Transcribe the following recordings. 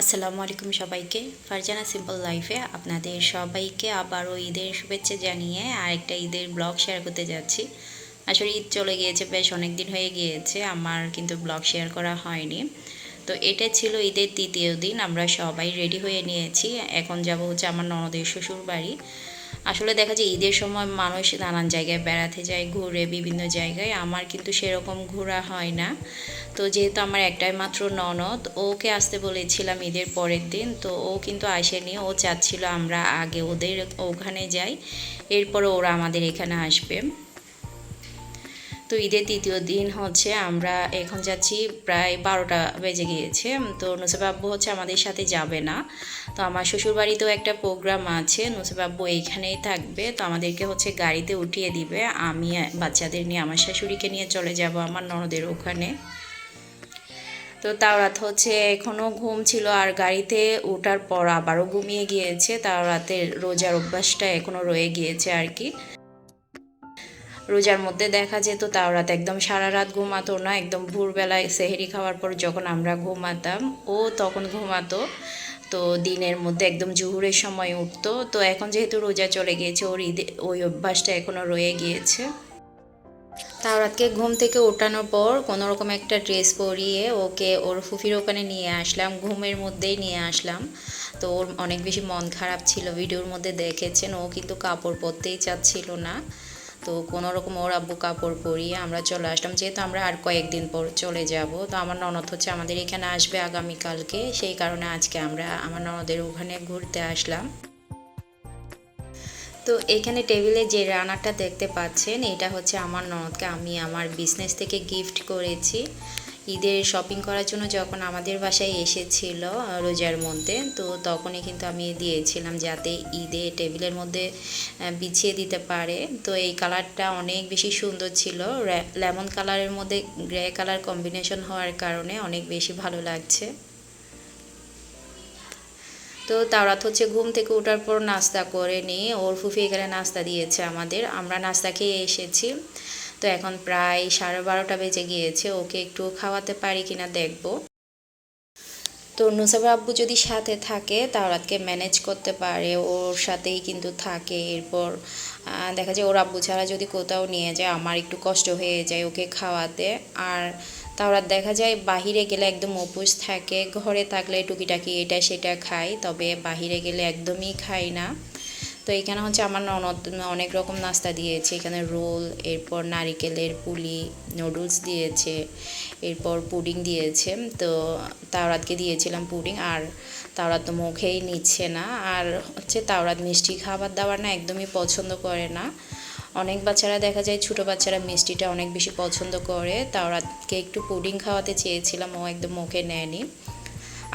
আসসালামু আলাইকুম সবাইকে। ফারজানা সিম্পল লাইফে আপনাদের সবাইকে আবারও ঈদের শুভেচ্ছা জানিয়ে আরেকটা ঈদের ব্লগ শেয়ার করতে যাচ্ছি। আসলে ঈদ চলে গিয়েছে, বেশ অনেক দিন হয়ে গিয়েছে, আমার কিন্তু ব্লগ শেয়ার করা হয়নি। তো এটা ছিল ঈদের তৃতীয় দিন, আমরা সবাই রেডি হয়ে নিয়েছি। এখন যাব হচ্ছে আমার ননদের শ্বশুর বাড়ি আসলে দেখা যায় ঈদের সময় মানুষ নানান জায়গায় বেড়াতে যায়, ঘুরে বিভিন্ন জায়গায়। আমার কিন্তু সেরকম ঘোরা হয় না। তো যেহেতু আমার একটাই মাত্র ননদ, ওকে আসতে বলেছিলাম ঈদের পরের দিন। তো ও কিন্তু আসেনি, ও চাচ্ছিল আমরা আগে ওদের ওখানে যাই, এরপরে ওরা আমাদের এখানে আসবে। তো ঈদের তৃতীয় দিন হচ্ছে আমরা এখন যাচ্ছি প্রায় বারোটা বেজে গিয়েছে। তো নুসেব আব্বু হচ্ছে আমাদের সাথে যাবে না। তো আমার শ্বশুরবাড়িতেও একটা প্রোগ্রাম আছে নুসেব আব্বু এইখানেই থাকবে। তো আমাদেরকে হচ্ছে গাড়িতে উঠিয়ে দিবে। আমি বাচ্চাদের নিয়ে, আমার শাশুড়িকে নিয়ে চলে যাব, আমার ননদের ওখানে। তো তাও রাত হচ্ছে এখনও ঘুম ছিল, আর গাড়িতে ওঠার পর আবারও ঘুমিয়ে গিয়েছে। তাও রাতের রোজার অভ্যাসটা এখনও রয়ে গিয়েছে আর কি। রোজার মধ্যে দেখা যেত তাও রাত একদম সারা রাত ঘুমাতো না, একদম ভোরবেলায় সেহেরি খাওয়ার পর যখন আমরা ঘুমাতাম, ও তখন ঘুমাতো। তো দিনের মধ্যে একদম জুহুরের সময় উঠতো। তো এখন যেহেতু রোজা চলে গিয়েছে, ওর ঈদে, ওই অভ্যাসটা এখনও রয়ে গিয়েছে। তাওরাতকে ঘুম থেকে ওঠানোর পর কোনো রকম একটা ড্রেস পরিয়ে ওকে, ওর ফুফির ওখানে নিয়ে আসলাম, ঘুমের মধ্যেই নিয়ে আসলাম। তো ওর অনেক বেশি মন খারাপ ছিল, ভিডিওর মধ্যে দেখেছেন, ও কিন্তু কাপড় পরতেই চাচ্ছিল না। তো কোনো রকম ওর আব্বু কাপড় পরিয়ে আমরা চলে আসলাম। যেহেতু আমরা আর কয়েকদিন পর চলে যাব, তো আমার ননদ হচ্ছে আমাদের এখানে আসবে আগামীকালকে। সেই কারণে আজকে আমরা আমার ননদের ওখানে ঘুরতে আসলাম। তো এখানে টেবিলে যে রানারটা দেখতে পাচ্ছেন, এটা হচ্ছে আমার ননদকে আমি আমার বিজনেস থেকে গিফট করেছি। ঈদের শপিং করার জন্য যখন আমাদের বাসায় এসেছিল রোজার মধ্যে, তো তখনই কিন্তু আমি দিয়েছিলাম যাতে ঈদে টেবিলের মধ্যে বিছিয়ে দিতে পারে। তো এই কালারটা অনেক বেশি সুন্দর ছিল। লেমন কালারের মধ্যে গ্রে কালার কম্বিনেশন হওয়ার কারণে অনেক বেশি ভালো লাগছে। তো তাওরাত হচ্ছে ঘুম থেকে ওঠার পর নাস্তা করে নিয়ে ওর ফুফি এখানে নাস্তা দিয়েছে আমাদের। আমরা নাস্তা খেয়ে এসেছি। তো এখন প্রায় সাড়ে বারোটা বেজে গিয়েছে, ওকে একটু খাওয়াতে পারি কিনা দেখব। তো নুসাবা আব্বু যদি সাথে থাকে, তাওরাতকে ম্যানেজ করতে পারে, ওর সাথেই কিন্তু থাকে। এরপর দেখা যায় ওর আব্বু ছাড়া যদি কোথাও নিয়ে যায়, আমার একটু কষ্ট হয়ে যায় ওকে খাওয়াতে। আর তাওরাত দেখা যায় বাহিরে গেলে একদম অপুষ থাকে, ঘরে থাকলে টুকিটাকি এটা সেটা খাই তবে বাহিরে গেলে একদমই খাই না। তো এখানে হচ্ছে আমার ননদ অনেক রকম নাস্তা দিয়েছে। এখানে রোল, এরপর নারিকেলের পুলি, নুডলস দিয়েছে, এরপর পুডিং দিয়েছে। তো তাওরাতকে দিয়েছিলাম পুডিং আর তাওরাত তো মুখেই নিচ্ছে না। আর হচ্ছে তাওরাত মিষ্টি খাবার দাবার না একদমই পছন্দ করে না। অনেক বাচ্চারা দেখা যায় ছোটো বাচ্চারা মিষ্টিটা অনেক বেশি পছন্দ করে। তাওরাতকে একটু পুডিং খাওয়াতে চেয়েছিলাম, ও একদম মুখে নেয়নি।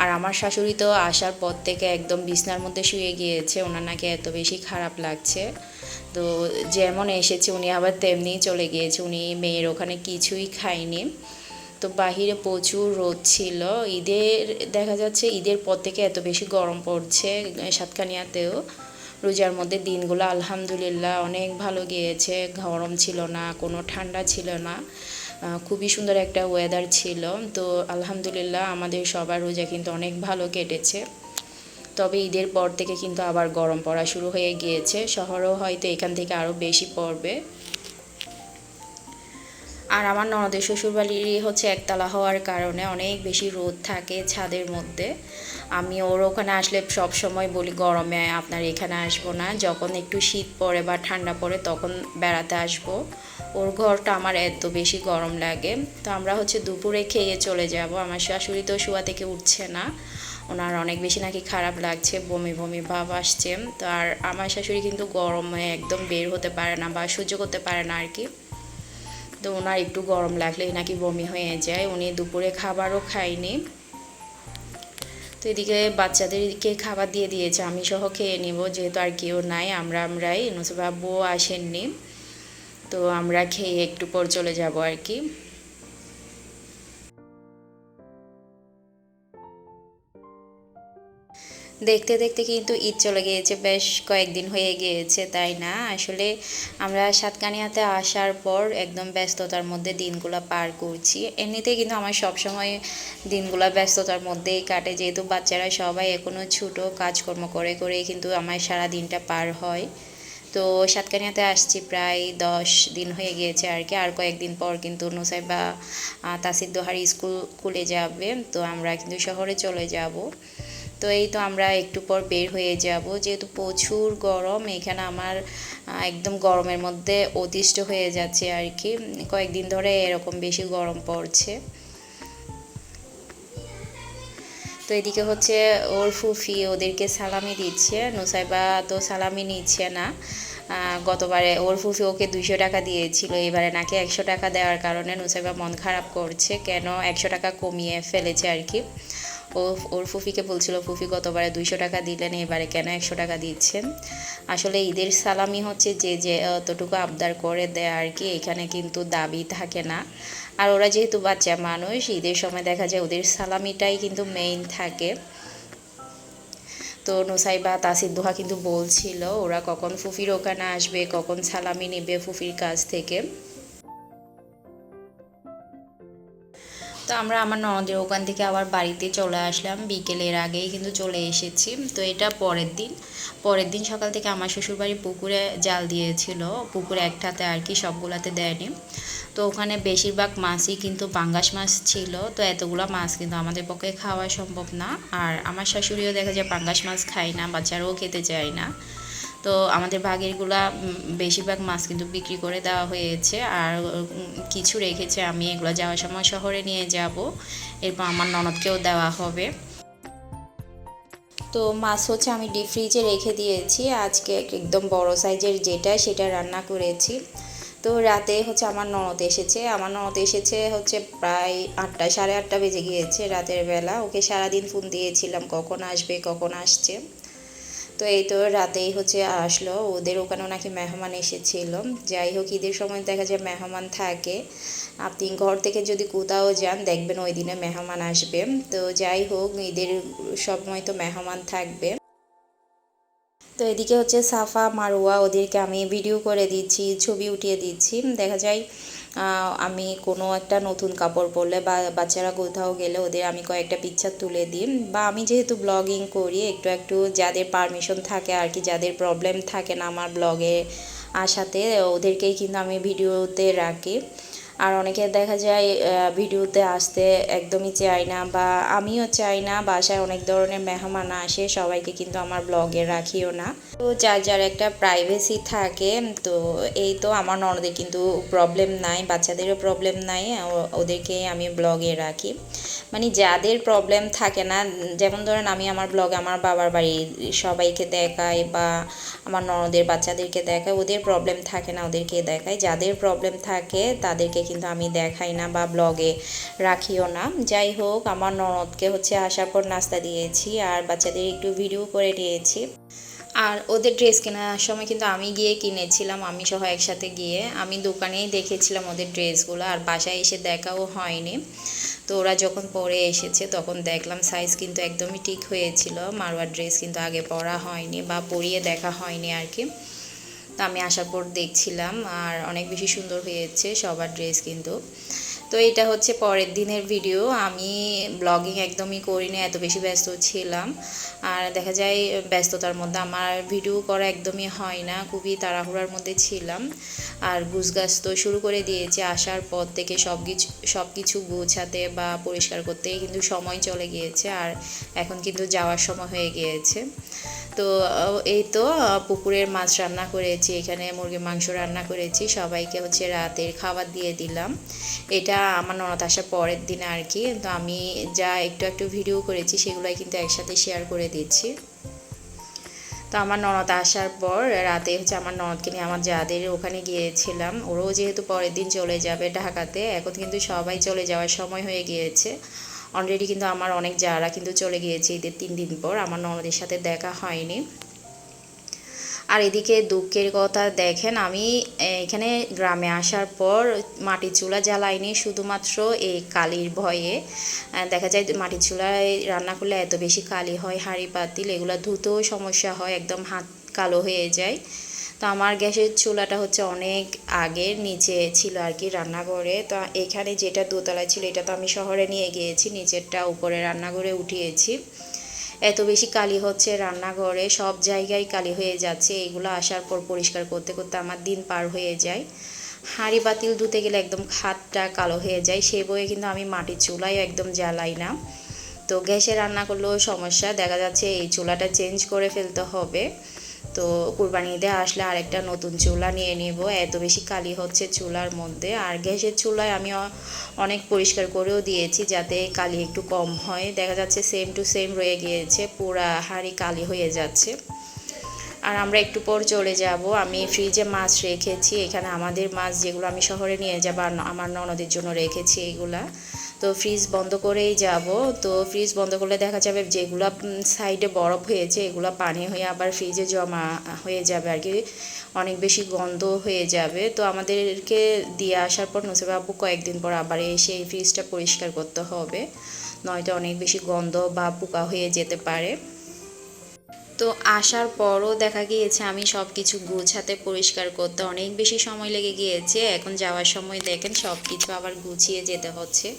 আর আমার শাশুড়ি তো আসার পর থেকে একদম বিছনার মধ্যে শুয়ে গিয়েছে, ওনার নাকি এত বেশি খারাপ লাগছে। তো যেমন এসেছে, উনি আবার তেমনিই চলে গিয়েছে, উনি মেয়ের ওখানে কিছুই খায়নি। তো বাহিরে প্রচুর রোদ ছিল। ঈদের, দেখা যাচ্ছে ঈদের পর থেকে এত বেশি গরম পড়ছে সাতকানিয়াতেও। রোজার মধ্যে দিনগুলো আলহামদুলিল্লাহ অনেক ভালো গিয়েছে, গরম ছিল না, কোনো ঠান্ডা ছিল না। খুবই সুন্দর একটা ওয়েদার ছিল। তো আলহামদুলিল্লাহ আমাদের সবার রোজা কিন্তু অনেক ভালো কেটেছে। তবে ঈদের পর থেকে কিন্তু আবার গরম পড়া শুরু হয়ে গিয়েছে। শহরেও হয়তো এখান থেকে আরও বেশি পড়বে। আর আমার ননদের শ্বশুরবাড়ি হচ্ছে একতলা হওয়ার কারণে অনেক বেশি রোদ থাকে ছাদের মধ্যে। আমি ওর ওখানে আসলে সব সময় বলি, গরমে আপনার এখানে আসব না। যখন একটু শীত পড়ে বা ঠান্ডা পড়ে তখন বেড়াতে আসব। ওর ঘরটা আমার এত বেশি গরম লাগে। তো আমরা হচ্ছে দুপুরে খেয়ে চলে যাব। আমার শাশুড়ি তো শোয়া থেকে উঠছে না। ওনার অনেক বেশি নাকি খারাপ লাগছে, বমি বমি ভাব আসছে। তো আর আমার শাশুড়ি কিন্তু গরমে একদম বের হতে পারে না বা সহ্য করতে পারে না আর কি। তো ওনার একটু গরম লাগলেই নাকি বমি হয়ে যায়। উনি দুপুরে খাবারও খায়নি। তো এদিকে বাচ্চাদেরকে খাবার দিয়ে দিয়েছে। আমি সহ খেয়ে নিব, যেহেতু আর কেউ নাই, আমরা আমরাই। নুসবাবুও আসেননি। তো আমরা খেয়ে একটু পর চলে যাব আর কি। দেখতে দেখতে কিন্তু ঈদ চলে গিয়েছে, বেশ কয়েকদিন হয়ে গিয়েছে, তাই না? আসলে আমরা সাতকানিয়াতে আসার পর একদম ব্যস্ততার মধ্যে দিনগুলো পার করছি। এমনিতেই কিন্তু আমার সবসময় দিনগুলো ব্যস্ততার মধ্যেই কাটে, যেহেতু বাচ্চারা সবাই এখনও ছোটো, কাজকর্ম করে করে কিন্তু আমার সারা দিনটা পার হয়। তো সাতকানিয়াতে আসছি প্রায় দশ দিন হয়ে গিয়েছে আর কি। আর কয়েকদিন পর কিন্তু নুসাইবা তাসির দোহার স্কুল খুলে যাবে। তো আমরা কিন্তু শহরে চলে যাব। তো এই তো আমরা একটু পর বের হয়ে যাব। যেহেতু প্রচুর গরম, এখানে আমার একদম গরমের মধ্যে অতিষ্ঠ হয়ে যাচ্ছে আর কি। কয়েকদিন ধরে এরকম বেশি গরম পড়ছে। তো এদিকে হচ্ছে ওর ফুফি ওদেরকে সালামি দিচ্ছে, নুসাইবা তো সালামি নিচ্ছে না। গতবারে ওর ফুফি ওকে দুইশো টাকা দিয়েছিল, এবারে নাকি একশো টাকা দেওয়ার কারণে নুসাইবা মন খারাপ করছে, কেন একশো টাকা কমিয়ে ফেলেছে আর কি। ও ওর ফুফিকে বলছিল, ফুফি গতবারে দুইশো টাকা দিলেন, এবারে কেন একশো টাকা দিচ্ছেন? আসলে ঈদের সালামি হচ্ছে যে যে অতটুকু আবদার করে দেয় আর কি, এখানে কিন্তু দাবি থাকে না। আর ওরা যেহেতু বাচ্চা মানুষ, ঈদের সময় দেখা যায় ওদের সালামিটাই কিন্তু মেইন থাকে। তো নোসাইবা, তাসির, দোহা কিন্তু বলছিল, ওরা কখন ফুফির ওখানে আসবে, কখন সালামি নেবে ফুফির কাছ থেকে? তো আমরা আমার ননদের ওখান থেকে আবার বাড়িতে চলে আসলাম বিকেলের আগেই কিন্তু চলে এসেছি। তো এটা পরের দিন। পরের দিন সকাল থেকে আমার শ্বশুরবাড়ি পুকুরে জাল দিয়েছিল। পুকুরে একটাতে আর কি সবগুলাতে দেয়নি। তো ওখানে বেশিরভাগ মাছই কিন্তু পাঙ্গাস মাছ ছিল। তো এতগুলো মাছ কিন্তু আমাদের পক্ষে খাওয়া সম্ভব না। আর আমার শাশুড়িও দেখা যায় পাঙ্গাস মাছ খায় না, বাচ্চারাও খেতে চায় না। তো আমাদের ভাগেরগুলা বেশিরভাগ মাছ কিন্তু বিক্রি করে দেওয়া হয়েছে। আর কিছু রেখেছে আমি, এগুলো যাওয়ার সময় শহরে নিয়ে যাব। এরপর আমার ননদকেও দেওয়া হবে। তো মাছ হচ্ছে আমি ডিপ ফ্রিজে রেখে দিয়েছি। আজকে একদম বড় সাইজের যেটা, সেটা রান্না করেছি। তো রাতে হচ্ছে আমার ননদ এসেছে। আমার ননদ এসেছে হচ্ছে প্রায় আটটা, সাড়ে আটটা বেজে গিয়েছে রাতের বেলা। ওকে সারাদিন ফোন দিয়েছিলাম, কখন আসবে, কখন আসছে। তো এই তো রাতেই হচ্ছে আসলো। ওদের ওখানেও নাকি মেহমান এসেছিল। যাই হোক, ঈদের সময় দেখা যায় মেহমান থাকে। আপনি ঘর থেকে যদি কোথাও যান, দেখবেন ওই দিনে মেহমান আসবে। তো যাই হোক, ঈদের সময় তো মেহমান থাকবে। তো এদিকে হচ্ছে সাফা, মারুয়া, ওদেরকে আমি ভিডিও করে দিচ্ছি, ছবি উঠিয়ে দিচ্ছি। দেখা যায় আমি কোনো একটা নতুন কাপড় পরলে বা বাচ্চারা কোথাও গেলে ওদের আমি কয়েকটা পিকচার তুলে দিই। বা আমি যেহেতু ব্লগিং করি, একটু একটু যাদের পারমিশন থাকে আর কি, যাদের প্রবলেম থাকে না আমার ব্লগে আসাতে, ওদেরকেই কিন্তু আমি ভিডিওতে রাখি। আর অনেকে দেখা যায় ভিডিওতে আসতে একদমই চাই না বা আমিও চাই না, বাসায় অনেক ধরনের মেহমান আসে, সবাইকে কিন্তু আমার ব্লগে রাখিও না। তো যার যার একটা প্রাইভেসি থাকে, তো এই তো আমার ননদের কিন্তু প্রবলেম নাই, বাচ্চাদেরও প্রবলেম নাই ওদেরকে আমি ব্লগে রাখি। মানে যাদের প্রবলেম থাকে না, যেমন ধরেন আমি আমার ব্লগে আমার বাবার বাড়ি সবাইকে দেখাই বা আমার ননদের বাচ্চাদেরকে দেখাই, ওদের প্রবলেম থাকে না, ওদেরকে দেখাই। যাদের প্রবলেম থাকে, তাদেরকে কিন্তু আমি দেখাই না বা ব্লগে রাখিও না। যাই হোক, আমার ননদকে হচ্ছে আসার পর নাস্তা দিয়েছি, আর বাচ্চাদের একটু ভিডিও করে নিয়েছি। আর ওদের ড্রেস কেনার সময় কিন্তু আমি গিয়ে কিনেছিলাম, আমি সহ একসাথে গিয়ে। আমি দোকানেই দেখেছিলাম ওদের ড্রেসগুলো, আর বাসায় এসে দেখাও হয়নি। তো ওরা যখন পরে এসেছে তখন দেখলাম সাইজ কিন্তু একদমই ঠিক হয়েছিল, মারওয়ার ড্রেস কিন্তু আগে পরা হয়নি বা পরিয়ে দেখা হয়নি আর কি। তো আমি আসার পর দেখছিলাম, আর অনেক বেশি সুন্দর হয়েছে সবার ড্রেস কিন্তু। তো এটা হচ্ছে পরের দিনের ভিডিও আমি ব্লগিং একদমই করিনি, এত বেশি ব্যস্ত ছিলাম। আর দেখা যায়, ব্যস্ততার মধ্যে আমার ভিডিও করা একদমই হয় না, খুবই তাড়াহুড়ার মধ্যে ছিলাম। আর গুছগাছ তো শুরু করে দিয়েছি, আসার পর থেকে সব কিছু সব কিছু গোছাতে বা পরিষ্কার করতে কিন্তু সময় চলে গিয়েছে, আর এখন কিন্তু যাওয়ার সময় হয়ে গিয়েছে। তো এই তো পুকুরের মাছ রান্না করেছি, এখানে মুরগির মাংস রান্না করেছি, সবাইকে হচ্ছে রাতের খাবার দিয়ে দিলাম। এটা আমার ননদ আসার পরের দিন আর কি, তো আমি যা একটু একটু ভিডিও করেছি, সেগুলোই কিন্তু একসাথে শেয়ার করে দিচ্ছি। তো আমার ননদ আসার পর রাতে হচ্ছে আমার ননদকে নিয়ে, আমার যাদের ওখানে গিয়েছিলাম, ওরাও যেহেতু পরের দিন চলে যাবে ঢাকাতে, এখন কিন্তু সবাই চলে যাওয়ার সময় হয়ে গিয়েছে। অলরেডি কিন্তু আমার অনেক যারা কিন্তু চলে গিয়েছে ঈদের তিন দিন পর, আমার ননদের সাথে দেখা হয়নি। আর এদিকে দুঃখের কথা দেখেন, আমি এখানে গ্রামে আসার পর মাটির চুলা জ্বালাইনি, শুধুমাত্র এই কালির ভয়ে। দেখা যায় মাটির চুলায় রান্না করলে এত বেশি কালি হয়, হাঁড়ি পাতিল এগুলো ধুতেও সমস্যা হয়, একদম হাত কালো হয়ে যায়। তো আমার গ্যাসের চুলাটা হচ্ছে অনেক আগের নিচে ছিল আর কি রান্নাঘরে। তো এখানে যেটা দোতলায় ছিল, এটা তো আমি শহরে নিয়ে গিয়েছি, নিচেরটা উপরে রান্নাঘরে উঠিয়েছি। এত বেশি কালি হচ্ছে রান্নাঘরে, সব জায়গায় কালি হয়ে যাচ্ছে। এগুলো আসার পর পরিষ্কার করতে করতে আমার দিন পার হয়ে যায়। হাঁড়ি বাতিল ধুতে গেলে একদম খাতটা কালো হয়ে যায়। সে বয়ে কিন্তু আমি মাটির চুলায় একদম জ্বালাই না। তো গ্যাসে রান্না করলেও সমস্যা। দেখা যাচ্ছে এই চুলাটা চেঞ্জ করে ফেলতে হবে। তো কুরবানি ঈদে আসলে আরেকটা নতুন চুলা নিয়ে নিব। এত বেশি কালি হচ্ছে চুলার মধ্যে। আর গ্যাসের চুলায় আমি অনেক পরিষ্কার করেও দিয়েছি যাতে কালি একটু কম হয়। দেখা যাচ্ছে সেম টু সেম রয়ে গিয়েছে, পুরা হাঁড়ি কালি হয়ে যাচ্ছে। আর আমরা একটু পর চলে যাব। আমি ফ্রিজে মাছ রেখেছি। এখানে আমাদের মাছ যেগুলো আমি শহরে নিয়ে যাব আমার ননদের জন্য রেখেছি এগুলা। তো ফ্রিজ বন্ধ করেই যাব। তো ফ্রিজ বন্ধ করলে দেখা যাবে যেগুলো সাইডে বরফ হয়েছে, এগুলো পানি হয়ে আবার ফ্রিজে জমা হয়ে যাবে আর কি। অনেক বেশি গন্ধ হয়ে যাবে। তো আমাদেরকে দিয়ে আসার পর নসিবাবু কয়েকদিন পর আবার এসে এই ফ্রিজটা পরিষ্কার করতে হবে। নয়তো অনেক বেশি গন্ধ বা পোকা হয়ে যেতে পারে। তো আসার পরও দেখা গিয়েছে আমি সব কিছু গুছাতে পরিষ্কার করতে অনেক বেশি সময় লেগে গিয়েছে। এখন যাওয়ার সময় দেখেন সব কিছু আবার গুছিয়ে যেতে হচ্ছে।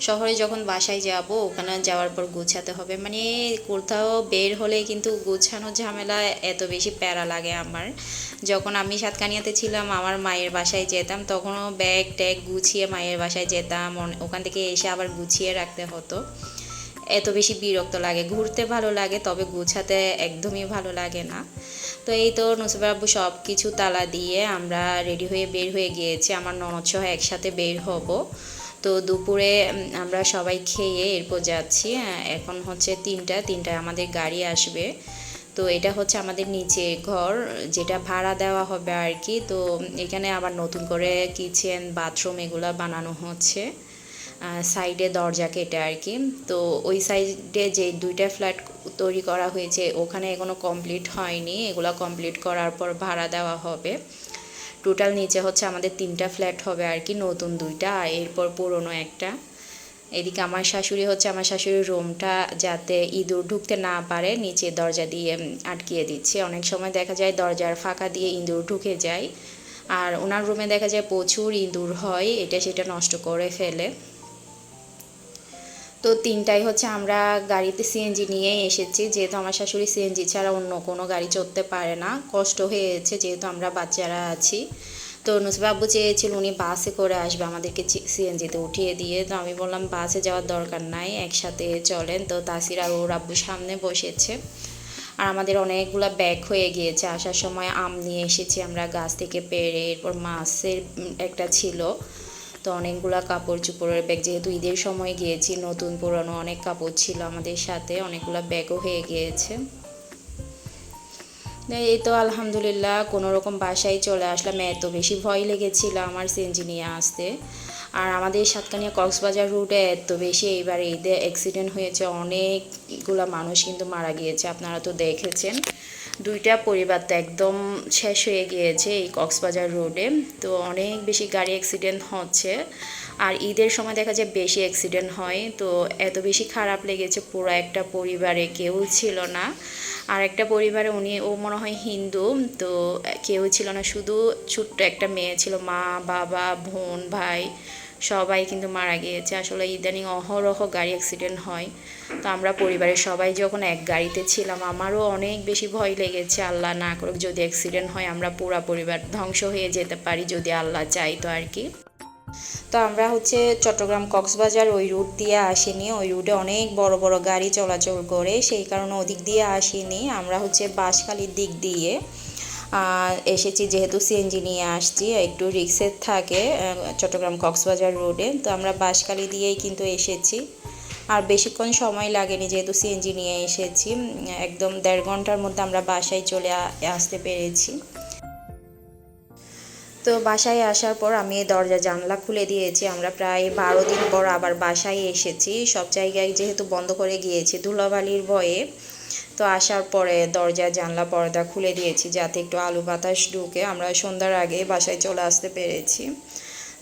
শহরে যখন বাসায় যাব, ওখানে যাওয়ার পর গুছাতে হবে। মানে কোথাও বের হলে কিন্তু গুছানো ঝামেলা এত বেশি প্যারা লাগে আমার। যখন আমি সাতকানিয়াতে ছিলাম, আমার মায়ের বাসায় যেতাম, তখনও ব্যাগ ট্যাগ গুছিয়ে মায়ের বাসায় যেতাম। ওখান থেকে এসে আবার গুছিয়ে রাখতে হতো। এত বেশি বিরক্ত লাগে। ঘুরতে ভালো লাগে, তবে গুছাতে একদমই ভালো লাগে না। তো এই তো আব্বু সব কিছু তালা দিয়ে আমরা রেডি হয়ে বের হয়ে গিয়েছি। আমার ননদ সহ একসাথে বের হব। তো দুপুরে আমরা সবাই খেয়ে এরপর যাচ্ছি। এখন হচ্ছে তিনটা, তিনটায় আমাদের গাড়ি আসবে। তো এটা হচ্ছে আমাদের নিচে ঘর, যেটা ভাড়া দেওয়া হবে আর কি। তো এখানে আবার নতুন করে কিচেন বাথরুম এগুলো বানানো হচ্ছে। সাইডে দরজা কেটে আর কি। তো ওই সাইডে যে দুইটা ফ্ল্যাট তৈরি করা হয়েছে, ওখানে এখনও কমপ্লিট হয়নি। এগুলো কমপ্লিট করার পর ভাড়া দেওয়া হবে। টোটাল নিচে হচ্ছে আমাদের তিনটা ফ্ল্যাট হবে আর কি, নতুন দুইটা, আর এরপর পুরনো একটা। এদিকে আমার শাশুড়ি হচ্ছে আমার শাশুড়ির রুমটা যাতে ইঁদুর ঢুকতে না পারে, নিচে দরজা দিয়ে আটকিয়ে দিচ্ছে। অনেক সময় দেখা যায় দরজার ফাঁকা দিয়ে ইঁদুর ঢুকে যায়। আর ওনার রুমে দেখা যায় প্রচুর ইঁদুর হয়, এটা সেটা নষ্ট করে ফেলে। তো তিনটাই হচ্ছে আমরা গাড়িতে সিএনজি নিয়ে এসেছি। যেহেতু আমার শাশুড়ি সিএনজি ছাড়া অন্য কোনো গাড়ি চড়তে পারে না, কষ্ট হয়েছে যেহেতু আমরা বাচ্চারা আছি। তো নুসবাবু চেয়েছিল উনি বাসে করে আসবে আমাদেরকে সিএনজিতে উঠিয়ে দিয়ে। তো আমি বললাম, বাসে যাওয়ার দরকার নাই, একসাথে চলেন। তো তাসির আর ওর আব্বু সামনে বসেছে। আর আমাদের অনেকগুলো ব্যাগ হয়ে গিয়েছে। আসার সময় আম নিয়ে এসেছি আমরা গাছ থেকে পেড়ে, এরপর মাছের একটা ছিল। তো অনেকগুলা কাপড় চোপড়ের ব্যাগ। যেহেতু ঈদের সময় গিয়েছি, নতুন পুরনো অনেক কাপড় ছিল আমাদের সাথে, অনেকগুলো ব্যাগও হয়ে গিয়েছে। এই তো আলহামদুলিল্লাহ কোনো রকম বাসায় চলে আসলাম। এত বেশি ভয় লেগেছিল আমার সিএনজি নিয়ে আসতে। আর আমাদের সাতকানিয়া কক্সবাজার রুটে এত বেশি এইবার ঈদে অ্যাক্সিডেন্ট হয়েছে, অনেকগুলা মানুষ কিন্তু মারা গিয়েছে, আপনারা তো দেখেছেন। দুইটা পরিবার তো একদম শেষ হয়ে গিয়েছে এই কক্সবাজার রোডে। তো অনেক বেশি গাড়ি অ্যাক্সিডেন্ট হচ্ছে। আর ঈদের সময় দেখা যায় বেশি অ্যাক্সিডেন্ট হয়। তো এত বেশি খারাপ লেগেছে পুরো একটা পরিবারে, কেউ ছিল না। আর একটা পরিবারে উনি, ও মনে হয় হিন্দু, তো কেউ ছিল না। শুধু ছোট্ট একটা মেয়ে ছিল, মা, বাবা, বোন, ভাই। সবাই কিন্তু মারা গিয়েছে। আসলে ইদানিং অহরহ গাড়ি অ্যাক্সিডেন্ট হয়। তো আমরা পরিবারের সবাই যখন এক গাড়িতে ছিলাম, আমারও অনেক বেশি ভয় লেগেছে। আল্লাহ না করুক যদি অ্যাক্সিডেন্ট হয়, আমরা পুরা পরিবার ধ্বংস হয়ে যেতে পারি যদি আল্লাহ চাই তো আর কি। তো আমরা হচ্ছে চট্টগ্রাম কক্সবাজার ওই রুট দিয়ে আসিনি। ওই রুটে অনেক বড় বড় গাড়ি চলাচল করে। সেই কারণে ওদিক দিয়ে আসিনি। আমরা হচ্ছে বাঁশখালীর দিক দিয়ে। এসেছি যেহেতু সিএনজি নিয়ে আসছি, একটু রিক্সের থাকে চট্টগ্রাম কক্সবাজার রোডে। তো আমরা বাঁশখালী দিয়েই কিন্তু এসেছি। আর বেশিক্ষণ সময় লাগেনি যেহেতু সিএনজি নিয়ে এসেছি। একদম দেড় ঘণ্টার মধ্যে আমরা বাসায় চলে আসতে পেরেছি। তো বাসায় আসার পর আমি দরজা জানলা খুলে দিয়েছি। আমরা প্রায় বারো দিন পর আবার বাসায় এসেছি। সব জায়গায় যেহেতু বন্ধ করে গিয়েছি ধুলাবালির ভয়ে। তো আসার পরে দরজা জানলা, পর্দা খুলে দিয়েছি যাতে একটু আলু বাতাস ঢুকে আমরা সন্ধ্যার আগে বাসায় চলে আসতে পেরেছি।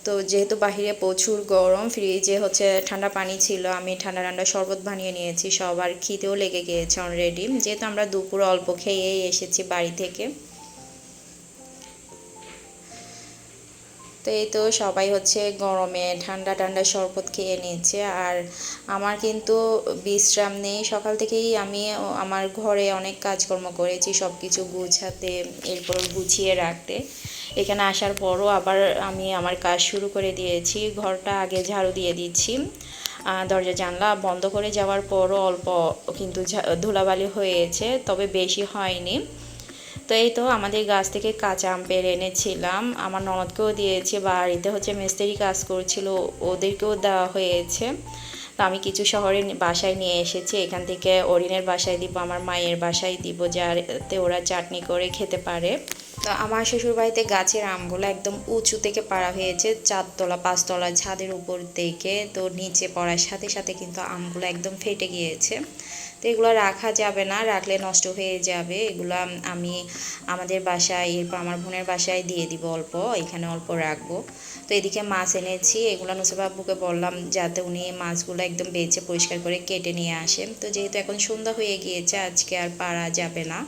তো যেহেতু বাহিরে প্রচুর গরম ফ্রিজে হচ্ছে ঠান্ডা পানি ছিল, আমি ঠান্ডা ঠান্ডা শরবত বানিয়ে নিয়েছি, সবার খিদেও লেগে গিয়েছে অলরেডি যেহেতু আমরা দুপুর অল্প খেয়েই এসেছি বাড়ি থেকে। তো এই তো সবাই হচ্ছে গরমে ঠান্ডা ঠান্ডা শরবত খেয়ে নিয়েছে আর আমার কিন্তু বিশ্রাম নেই। সকাল থেকেই আমি আমার ঘরে অনেক কাজকর্ম করেছি সব কিছু গুছাতে, এরপর গুছিয়ে রাখতে। এখানে আসার পরও আবার আমি আমার কাজ শুরু করে দিয়েছি। ঘরটা আগে ঝাড়ু দিয়ে দিচ্ছি। দরজা, জানলা বন্ধ করে যাওয়ার পরও অল্প কিন্তু ধুলাবালি হয়েছে, তবে বেশি হয়নি। তো এই তো আমাদের গাছ থেকে কাঁচা আম পেরে এনেছিলাম। আমার ননদকেও দিয়েছে, বাড়িতে হচ্ছে মিস্ত্রি কাজ করছিল, ওদেরকেও দেওয়া হয়েছে। তো আমি কিছু শহরে বাসায় নিয়ে এসেছি। এখান থেকে অরিনের বাসায় দিব, আমার মায়ের বাসায় দিব, যাতে ওরা চাটনি করে খেতে পারে। তো আমার শ্বশুর বাড়িতে গাছের আমগুলো একদম উঁচু থেকে পাড়া হয়েছে, চারতলা, পাঁচতলা ছাদের উপর থেকে। তো নিচে পড়ার সাথে সাথে কিন্তু আমগুলো একদম ফেটে গিয়েছে। তো এগুলো রাখা যাবে না, রাখলে নষ্ট হয়ে যাবে। এগুলো আমি আমাদের বাসায়, এরপর আমার বোনের বাসায় দিয়ে দিব অল্প, এখানে অল্প রাখব। তো এদিকে মাছ এনেছি, এগুলো নুসবাবুকে বললাম যাতে উনি মাছগুলো একদম বেছে পরিষ্কার করে কেটে নিয়ে আসেন তো যেহেতু এখন সন্ধ্যা হয়ে গিয়েছে, আজকে আর পারা যাবে না।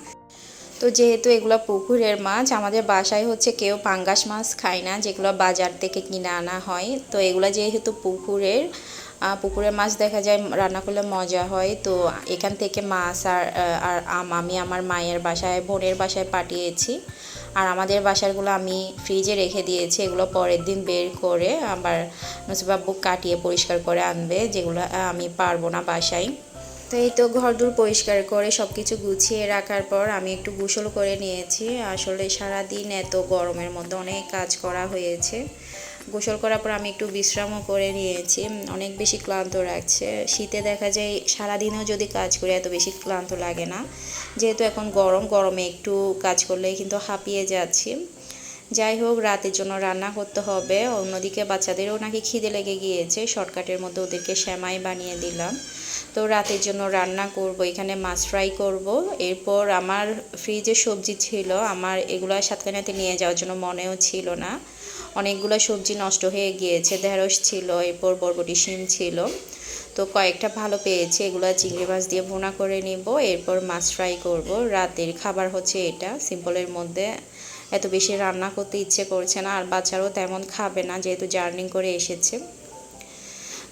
তো যেহেতু এগুলো পুকুরের মাছ, আমাদের বাসায় হচ্ছে কেউ পাঙ্গাস মাছ খায় না, যেগুলো বাজার থেকে কিনে আনা হয়। তো এগুলো যেহেতু পুকুরের পুকুরের মাছ দেখা যায়, রান্না করলে মজা হয়। তো এখান থেকে মাছ আর আর আম আমি আমার মায়ের বাসায়, বোনের বাসায় পাঠিয়েছি। আর আমাদের বাসারগুলো আমি ফ্রিজে রেখে দিয়েছি। এগুলো পরের দিন বের করে আবার নসিবাব্বু কাটিয়ে পরিষ্কার করে আনবে, যেগুলো আমি পারব না বাসায়। তো এই তো ঘরদুর পরিষ্কার করে সব কিছু গুছিয়ে রাখার পর আমি একটু গোসল করে নিয়েছি। আসলে সারা দিন এত গরমের মধ্যে অনেক কাজ করা হয়েছে। গোসল করার পর আমি একটু বিশ্রামও করে নিয়েছি। অনেক বেশি ক্লান্ত লাগছে। শীতে দেখা যায় সারাদিনও যদি কাজ করি এত বেশি ক্লান্ত লাগে না। যেহেতু এখন গরম, গরমে একটু কাজ করলেই কিন্তু হাঁপিয়ে যাচ্ছি। যাই হোক, রাতের জন্য রান্না করতে হবে। অন্যদিকে বাচ্চাদেরও নাকি খিদে লেগে গিয়েছে। শর্টকাটের মধ্যে ওদেরকে শ্যামাই বানিয়ে দিলাম। তো রাতের জন্য রান্না করব, এখানে মাছ ফ্রাই করব। এরপর আমার ফ্রিজে সবজি ছিল। আমার এগুলো সাতকানাতে নিয়ে যাওয়ার জন্য মনেও ছিল না। অনেকগুলো সবজি নষ্ট হয়ে গিয়েছে, ঢেঁড়স ছিল, এরপর বরবটি শিম ছিল। তো কয়েকটা ভালো পেয়েছি, এগুলো চিংড়ি মাছ দিয়ে ভুনা করে নিব, এরপর মাছ ফ্রাই করব। রাতের খাবার হচ্ছে এটা, সিম্পলের মধ্যে এত বেশি রান্না করতে ইচ্ছে করছে না, আর বাচ্চারাও তেমন খাবে না, যেহেতু জার্নিং করে এসেছে।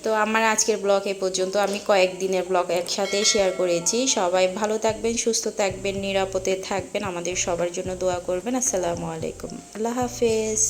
তো আমার আজকের ব্লগ এ পর্যন্ত আমি কয়েকদিনের ব্লগ একসাথে শেয়ার করেছি। সবাই ভালো থাকবেন, সুস্থ থাকবেন, নিরাপদে থাকবেন। আমাদের সবার জন্য দোয়া করবেন। আসসালামু আলাইকুম। আল্লাহ হাফেজ।